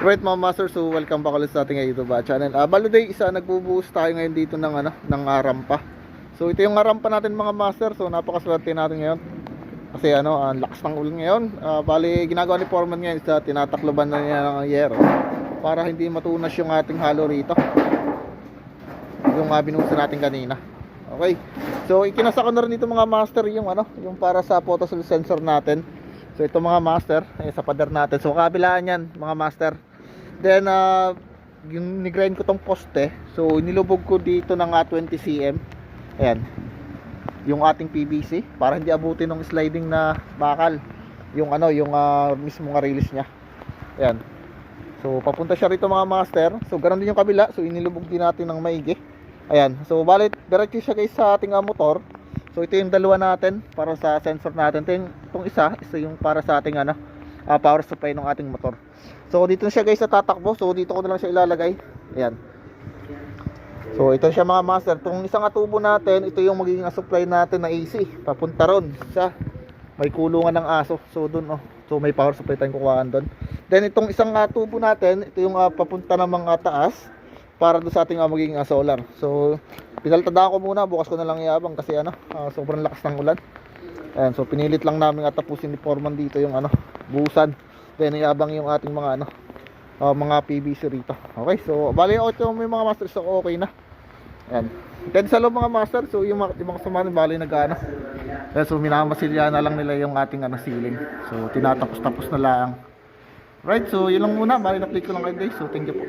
Right mga master, so welcome back ulit sa ating YouTube ah, channel. Ah, balo day, isa nagbubuhos tayo ngayon dito ng ano, ng ah, rampa. So ito yung rampa natin mga master. So napakaswerte natin ngayon. Kasi ano, ang lakas ng ulan ngayon. Ah, bali ginagawa ni Foreman ngayon sa tinatakloban na niya ng yero para hindi matunas yung ating halo rito. Yung uh, binuhusan natin kanina. Okay. So ikinasa ko na rin dito mga master yung ano, yung para sa photocell sensor natin. So ito mga master, eh, sa pader natin. So kabilaan yan mga master. Then uh, yung nigrind ko tong poste. So nilubog ko dito ng uh, 20 cm. Ayan. Yung ating PVC para hindi abutin ng sliding na bakal. Yung ano, yung uh, mismo nga release niya. Ayan. So papunta siya rito mga master. So ganoon din yung kabila. So inilubog din natin ng maigi. Ayan. So balit diretso siya guys sa ating uh, motor. So ito yung dalawa natin para sa sensor natin. Ito yung, itong isa, isa yung para sa ating ano, ah, power supply ng ating motor. So dito na siya guys sa tatakbo. So dito ko na lang siya ilalagay. Ayan. So ito siya mga master. Itong isang tubo natin, ito yung magiging supply natin na AC. Papunta ron sa may kulungan ng aso. So doon oh. So may power supply tayong kukuhaan doon. Then itong isang ah, tubo natin, ito yung ah, papunta ng mga taas para doon sa ating ah, magiging ah, solar. So pinaltadaan ko muna, bukas ko na lang iabang kasi ano, ah, sobrang lakas ng ulan. Ayan, so pinilit lang namin at tapusin ni Foreman dito yung ano, busan. Then iabang yung ating mga ano, ah, mga PVC rito. Okay, so bali ito may mga master so okay na. Ayan. Then sa loob mga master, so yung mga, mga sumali bali nag-ano. Ayan, so minamasilya na lang nila yung ating ano ceiling. So tinatapos-tapos na lang. Right, so yun lang muna. Bali na-click ko lang kayo guys. So thank you po.